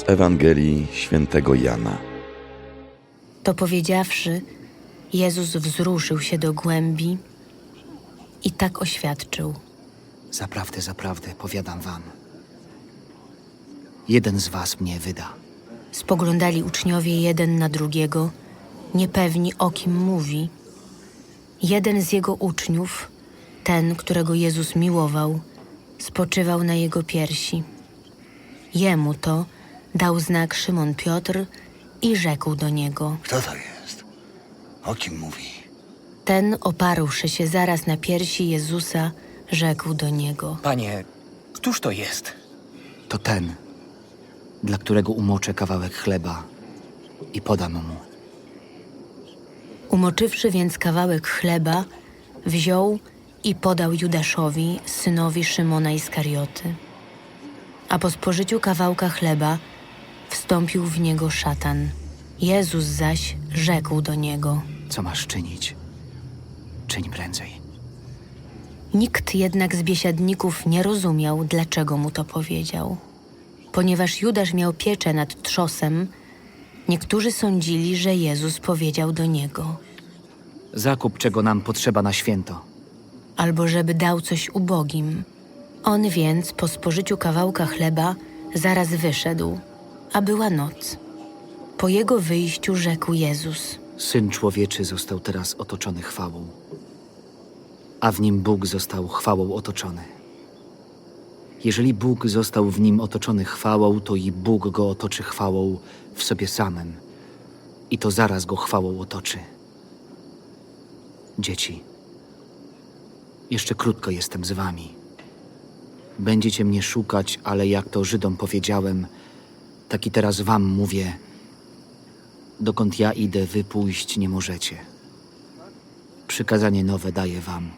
Z Ewangelii świętego Jana. To powiedziawszy, Jezus wzruszył się do głębi i tak oświadczył. Zaprawdę, zaprawdę, powiadam wam. Jeden z was mnie wyda. Spoglądali uczniowie jeden na drugiego, niepewni o kim mówi. Jeden z jego uczniów, ten, którego Jezus miłował, spoczywał na jego piersi. Jemu to dał znak Szymon Piotr i rzekł do niego. Kto to jest? O kim mówi? Ten, oparłszy się zaraz na piersi Jezusa, rzekł do niego. Panie, któż to jest? To ten, dla którego umoczę kawałek chleba i podam mu. Umoczywszy więc kawałek chleba, wziął i podał Judaszowi, synowi Szymona Iskarioty. A po spożyciu kawałka chleba wstąpił w niego szatan. Jezus zaś rzekł do niego. Co masz czynić? Czyń prędzej. Nikt jednak z biesiadników nie rozumiał, dlaczego mu to powiedział. Ponieważ Judasz miał pieczę nad trzosem, niektórzy sądzili, że Jezus powiedział do niego. Zakup, czego nam potrzeba na święto. albo żeby dał coś ubogim. On więc po spożyciu kawałka chleba zaraz wyszedł, a była noc. Po jego wyjściu rzekł Jezus: Syn człowieczy został teraz otoczony chwałą, a w nim Bóg został chwałą otoczony. Jeżeli Bóg został w nim otoczony chwałą, to i Bóg go otoczy chwałą w sobie samym, i to zaraz go chwałą otoczy. Dzieci, jeszcze krótko jestem z wami. Będziecie mnie szukać, ale jak to Żydom powiedziałem, tak i teraz wam mówię – Dokąd ja idę, wy pójść nie możecie. Przykazanie nowe daję wam,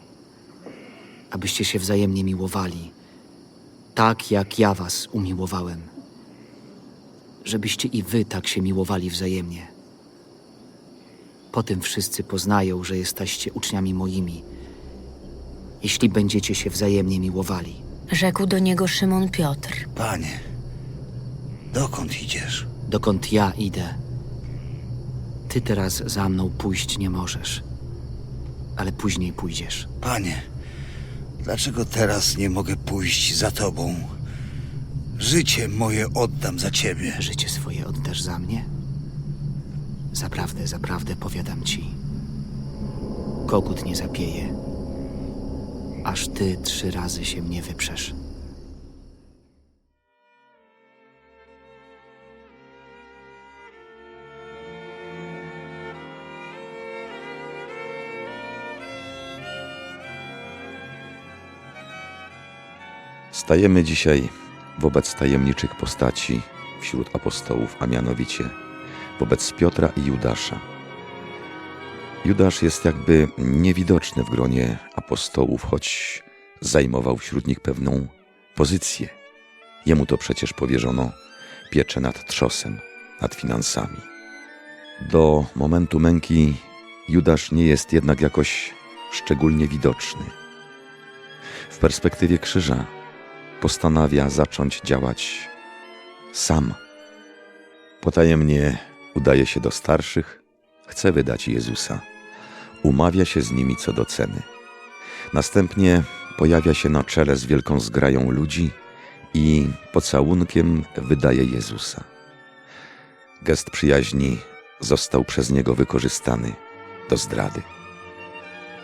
abyście się wzajemnie miłowali, tak jak ja was umiłowałem. Żebyście i wy tak się miłowali wzajemnie. Po tym wszyscy poznają, że jesteście uczniami moimi, jeśli będziecie się wzajemnie miłowali. Rzekł do niego Szymon Piotr. Panie, dokąd idziesz? Dokąd ja idę, ty teraz za mną pójść nie możesz, ale później pójdziesz. Panie, dlaczego teraz nie mogę pójść za tobą? Życie moje oddam za ciebie. Życie swoje oddasz za mnie? Zaprawdę, zaprawdę powiadam ci. Kogut nie zapieje, aż ty trzy razy się mnie wyprzesz. Stajemy dzisiaj wobec tajemniczych postaci wśród apostołów, a mianowicie wobec Piotra i Judasza. Judasz jest jakby niewidoczny w gronie apostołów, choć zajmował wśród nich pewną pozycję. Jemu to przecież powierzono pieczę nad trzosem, nad finansami. Do momentu męki Judasz nie jest jednak jakoś szczególnie widoczny. W perspektywie krzyża postanawia zacząć działać sam. Potajemnie udaje się do starszych, chce wydać Jezusa. Umawia się z nimi co do ceny. Następnie pojawia się na czele z wielką zgrają ludzi i pocałunkiem wydaje Jezusa. Gest przyjaźni został przez niego wykorzystany do zdrady.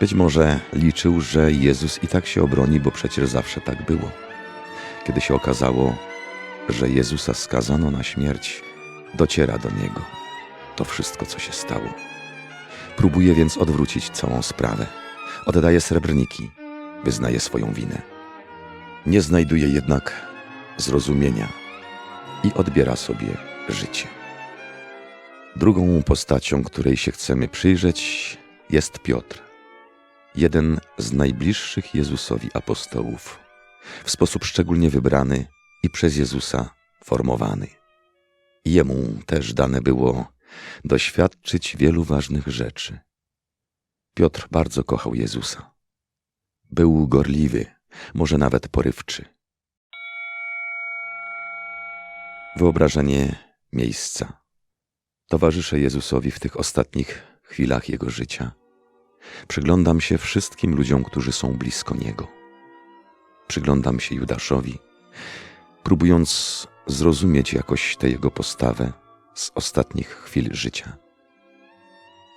Być może liczył, że Jezus i tak się obroni, bo przecież zawsze tak było. Kiedy się okazało, że Jezusa skazano na śmierć, dociera do niego to wszystko, co się stało. Próbuje więc odwrócić całą sprawę. Oddaje srebrniki, wyznaje swoją winę. Nie znajduje jednak zrozumienia i odbiera sobie życie. Drugą postacią, której się chcemy przyjrzeć, jest Piotr, jeden z najbliższych Jezusowi apostołów w sposób szczególnie wybrany i przez Jezusa formowany. Jemu też dane było doświadczyć wielu ważnych rzeczy. Piotr bardzo kochał Jezusa. Był gorliwy, może nawet porywczy. Wyobrażenie miejsca. Towarzyszę Jezusowi w tych ostatnich chwilach Jego życia. Przyglądam się wszystkim ludziom, którzy są blisko Niego. Przyglądam się Judaszowi, próbując zrozumieć jakoś tę Jego postawę z ostatnich chwil życia.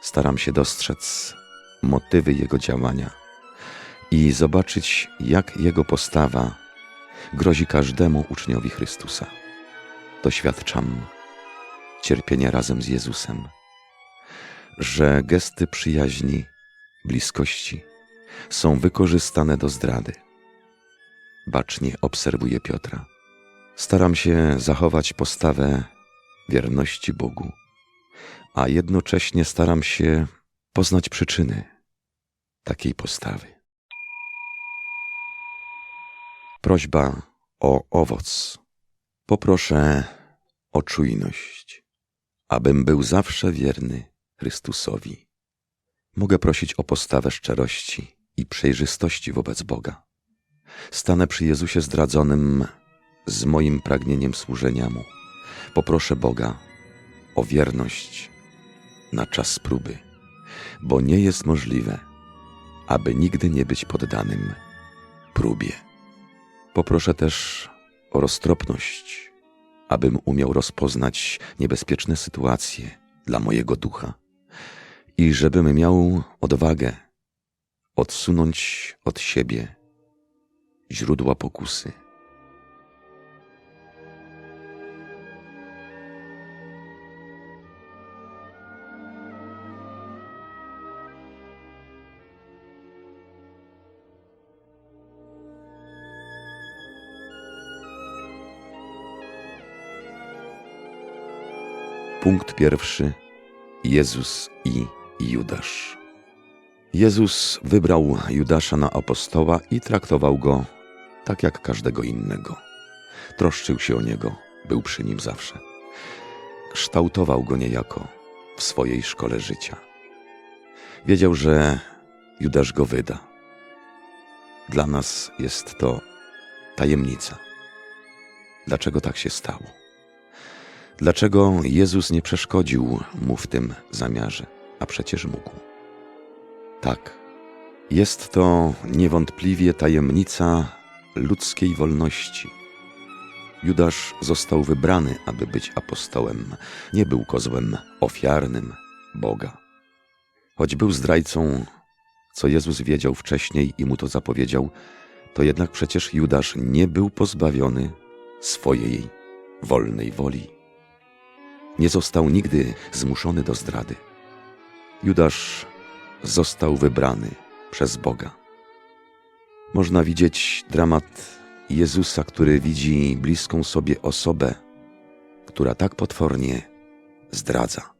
Staram się dostrzec motywy Jego działania i zobaczyć, jak Jego postawa grozi każdemu uczniowi Chrystusa. Doświadczam cierpienia razem z Jezusem, że gesty przyjaźni, bliskości są wykorzystane do zdrady. Bacznie obserwuję Piotra. Staram się zachować postawę wierności Bogu, a jednocześnie staram się poznać przyczyny takiej postawy. Prośba o owoc. Poproszę o czujność, abym był zawsze wierny Chrystusowi. Mogę prosić o postawę szczerości i przejrzystości wobec Boga. Stanę przy Jezusie zdradzonym z moim pragnieniem służenia Mu. Poproszę Boga o wierność na czas próby, bo nie jest możliwe, aby nigdy nie być poddanym próbie. Poproszę też o roztropność, abym umiał rozpoznać niebezpieczne sytuacje dla mojego ducha i żebym miał odwagę odsunąć od siebie źródła pokusy. Punkt pierwszy. Jezus i Judasz. Jezus wybrał Judasza na apostoła i traktował go tak jak każdego innego. Troszczył się o niego, był przy nim zawsze. Kształtował go niejako w swojej szkole życia. Wiedział, że Judasz go wyda. Dla nas jest to tajemnica. Dlaczego tak się stało? Dlaczego Jezus nie przeszkodził mu w tym zamiarze, a przecież mógł? Tak, jest to niewątpliwie tajemnica ludzkiej wolności. Judasz został wybrany, aby być apostołem, nie był kozłem ofiarnym Boga. Choć był zdrajcą, co Jezus wiedział wcześniej i mu to zapowiedział, to jednak przecież Judasz nie był pozbawiony swojej wolnej woli nie został nigdy zmuszony do zdrady. Judasz został wybrany przez Boga. Można widzieć dramat Jezusa, który widzi bliską sobie osobę, która tak potwornie zdradza.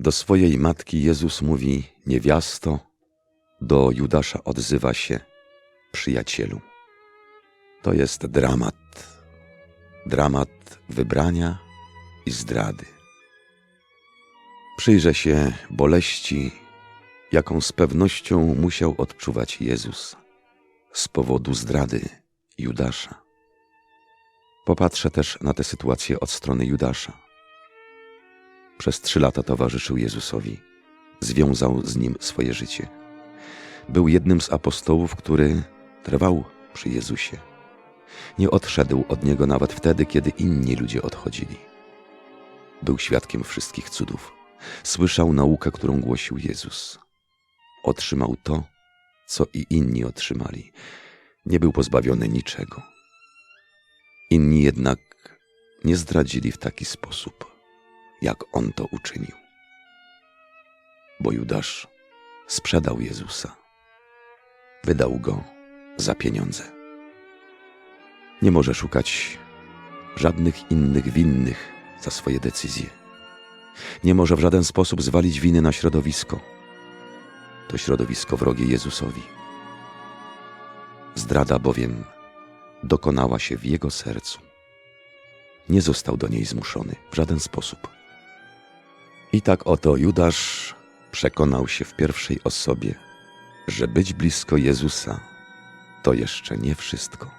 Do swojej matki Jezus mówi niewiasto, do Judasza odzywa się przyjacielu. To jest dramat. Dramat wybrania i zdrady. Przyjrzę się boleści, jaką z pewnością musiał odczuwać Jezus z powodu zdrady Judasza. Popatrzę też na tę sytuację od strony Judasza. Przez trzy lata towarzyszył Jezusowi, związał z nim swoje życie. Był jednym z apostołów, który trwał przy Jezusie. Nie odszedł od niego nawet wtedy, kiedy inni ludzie odchodzili. Był świadkiem wszystkich cudów. Słyszał naukę, którą głosił Jezus. Otrzymał to, co i inni otrzymali. Nie był pozbawiony niczego. Inni jednak nie zdradzili w taki sposób, jak on to uczynił. Bo Judasz sprzedał Jezusa. Wydał go za pieniądze. Nie może szukać żadnych innych winnych za swoje decyzje. Nie może w żaden sposób zwalić winy na środowisko. To środowisko wrogie Jezusowi. Zdrada bowiem dokonała się w jego sercu. Nie został do niej zmuszony w żaden sposób. I tak oto Judasz przekonał się w pierwszej osobie, że być blisko Jezusa to jeszcze nie wszystko.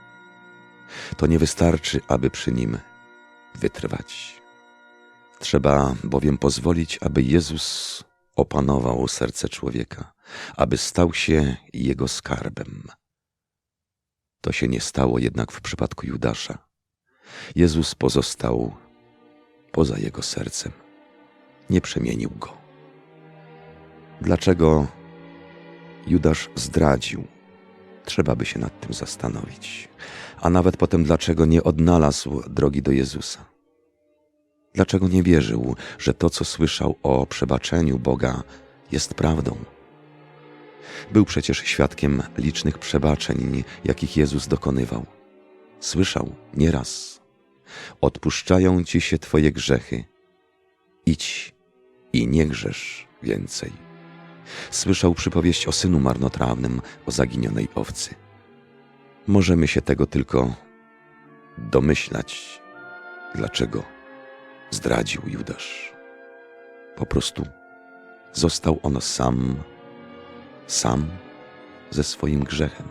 To nie wystarczy, aby przy nim wytrwać. Trzeba bowiem pozwolić, aby Jezus opanował serce człowieka, aby stał się jego skarbem. To się nie stało jednak w przypadku Judasza. Jezus pozostał poza jego sercem. Nie przemienił go. Dlaczego Judasz zdradził? Trzeba by się nad tym zastanowić. A nawet potem, dlaczego nie odnalazł drogi do Jezusa? Dlaczego nie wierzył, że to, co słyszał o przebaczeniu Boga, jest prawdą? Był przecież świadkiem licznych przebaczeń, jakich Jezus dokonywał. Słyszał nieraz: Odpuszczają ci się Twoje grzechy. Idź i nie grzesz więcej. Słyszał przypowieść o synu marnotrawnym, o zaginionej owcy. Możemy się tego tylko domyślać, dlaczego zdradził Judasz. Po prostu został on sam, sam ze swoim grzechem.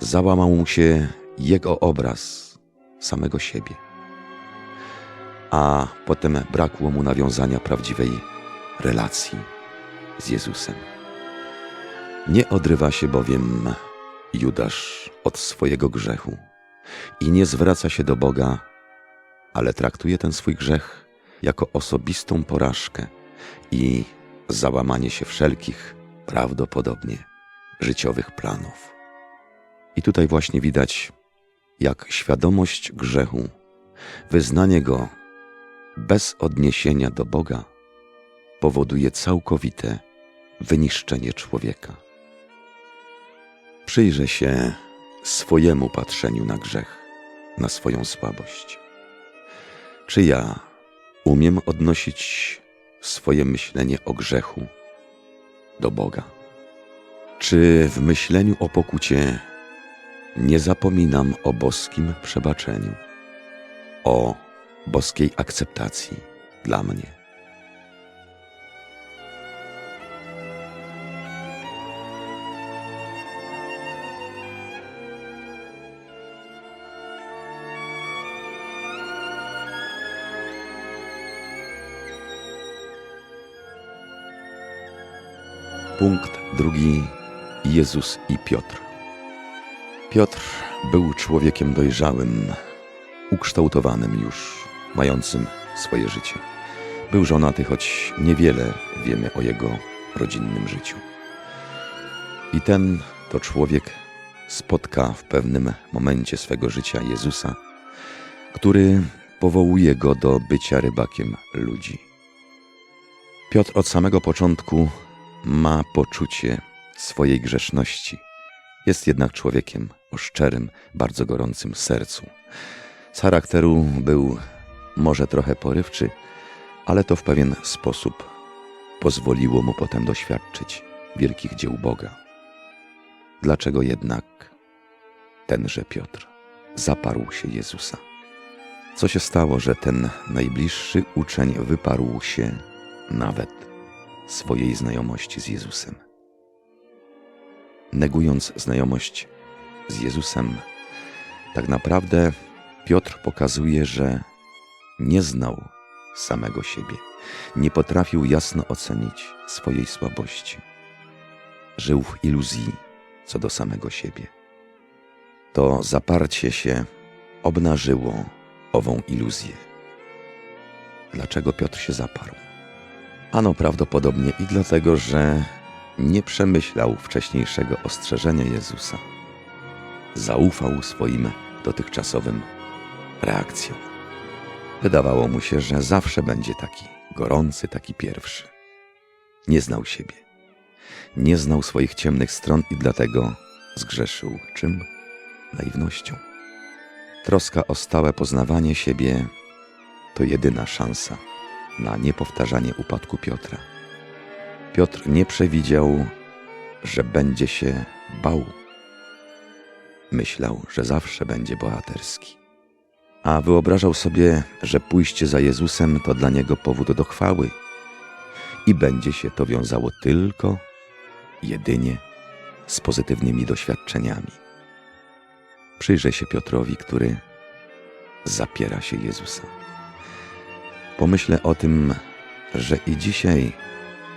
Załamał mu się jego obraz samego siebie, a potem brakło mu nawiązania prawdziwej relacji z Jezusem. Nie odrywa się bowiem Judasz od swojego grzechu i nie zwraca się do Boga, ale traktuje ten swój grzech jako osobistą porażkę i załamanie się wszelkich, prawdopodobnie, życiowych planów. I tutaj właśnie widać, jak świadomość grzechu, wyznanie go bez odniesienia do Boga, powoduje całkowite wyniszczenie człowieka. Przyjrzę się swojemu patrzeniu na grzech, na swoją słabość. Czy ja umiem odnosić swoje myślenie o grzechu do Boga? Czy w myśleniu o pokucie nie zapominam o boskim przebaczeniu, o boskiej akceptacji dla mnie? Drugi. Jezus i Piotr. Piotr był człowiekiem dojrzałym, ukształtowanym już, mającym swoje życie. Był żonaty, choć niewiele wiemy o jego rodzinnym życiu. I ten to człowiek spotka w pewnym momencie swego życia Jezusa, który powołuje go do bycia rybakiem ludzi. Piotr od samego początku ma poczucie swojej grzeszności. Jest jednak człowiekiem o szczerym, bardzo gorącym sercu. Z charakteru był może trochę porywczy, ale to w pewien sposób pozwoliło mu potem doświadczyć wielkich dzieł Boga. Dlaczego jednak tenże Piotr zaparł się Jezusa? Co się stało, że ten najbliższy uczeń wyparł się nawet swojej znajomości z Jezusem. Negując znajomość z Jezusem, tak naprawdę Piotr pokazuje, że nie znał samego siebie, nie potrafił jasno ocenić swojej słabości. Żył w iluzji co do samego siebie. To zaparcie się obnażyło ową iluzję. Dlaczego Piotr się zaparł? Ano prawdopodobnie i dlatego, że nie przemyślał wcześniejszego ostrzeżenia Jezusa. Zaufał swoim dotychczasowym reakcjom. Wydawało mu się, że zawsze będzie taki gorący, taki pierwszy. Nie znał siebie. Nie znał swoich ciemnych stron i dlatego zgrzeszył czym? Naiwnością. Troska o stałe poznawanie siebie to jedyna szansa na niepowtarzanie upadku Piotra. Piotr nie przewidział, że będzie się bał. Myślał, że zawsze będzie bohaterski. A wyobrażał sobie, że pójście za Jezusem to dla niego powód do chwały i będzie się to wiązało tylko, jedynie z pozytywnymi doświadczeniami. Przyjrzę się Piotrowi, który zapiera się Jezusa. Pomyślę o tym, że i dzisiaj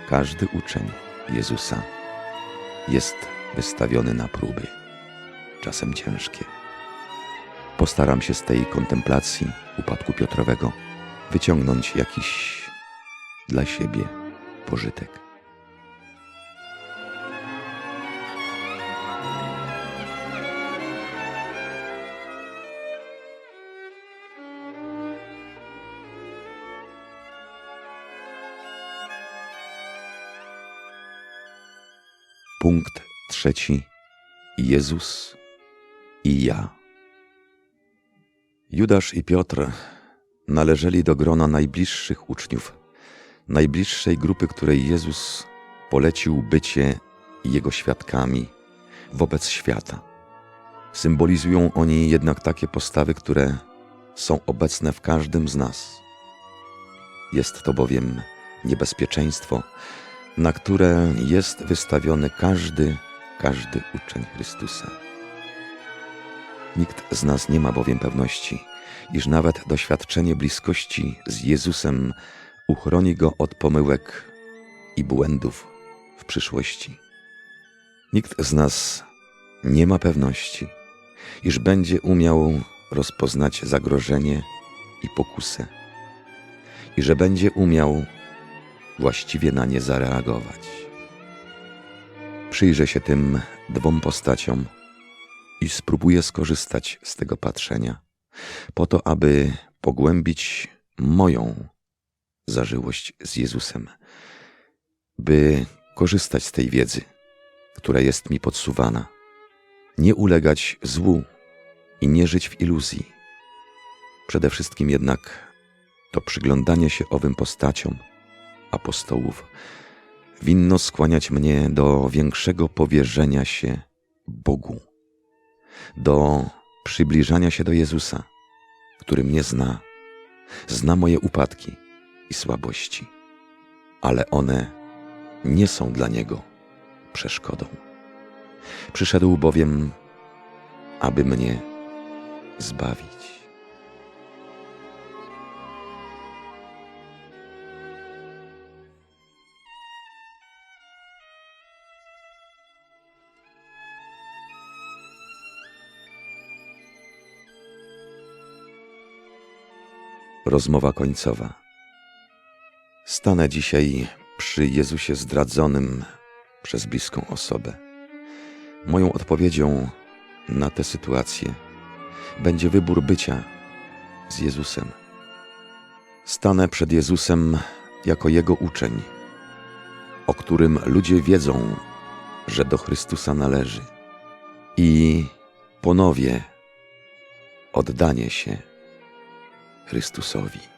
każdy uczeń Jezusa jest wystawiony na próby, czasem ciężkie. Postaram się z tej kontemplacji upadku Piotrowego wyciągnąć jakiś dla siebie pożytek. Punkt trzeci. Jezus i ja. Judasz i Piotr należeli do grona najbliższych uczniów, najbliższej grupy, której Jezus polecił bycie Jego świadkami wobec świata. Symbolizują oni jednak takie postawy, które są obecne w każdym z nas. Jest to bowiem niebezpieczeństwo, na które jest wystawiony każdy, każdy uczeń Chrystusa. Nikt z nas nie ma bowiem pewności, iż nawet doświadczenie bliskości z Jezusem uchroni go od pomyłek i błędów w przyszłości. Nikt z nas nie ma pewności, iż będzie umiał rozpoznać zagrożenie i pokusę, i że będzie umiał właściwie na nie zareagować. Przyjrzę się tym dwom postaciom i spróbuję skorzystać z tego patrzenia, po to, aby pogłębić moją zażyłość z Jezusem, by korzystać z tej wiedzy, która jest mi podsuwana, nie ulegać złu i nie żyć w iluzji. Przede wszystkim jednak to przyglądanie się owym postaciom apostołów winno skłaniać mnie do większego powierzenia się Bogu, do przybliżania się do Jezusa, który mnie zna, zna moje upadki i słabości, ale one nie są dla Niego przeszkodą. Przyszedł bowiem, aby mnie zbawić. Rozmowa końcowa. Stanę dzisiaj przy Jezusie zdradzonym przez bliską osobę. Moją odpowiedzią na tę sytuację będzie wybór bycia z Jezusem. Stanę przed Jezusem jako Jego uczeń, o którym ludzie wiedzą, że do Chrystusa należy. I ponowię oddanie się Chrystusowi.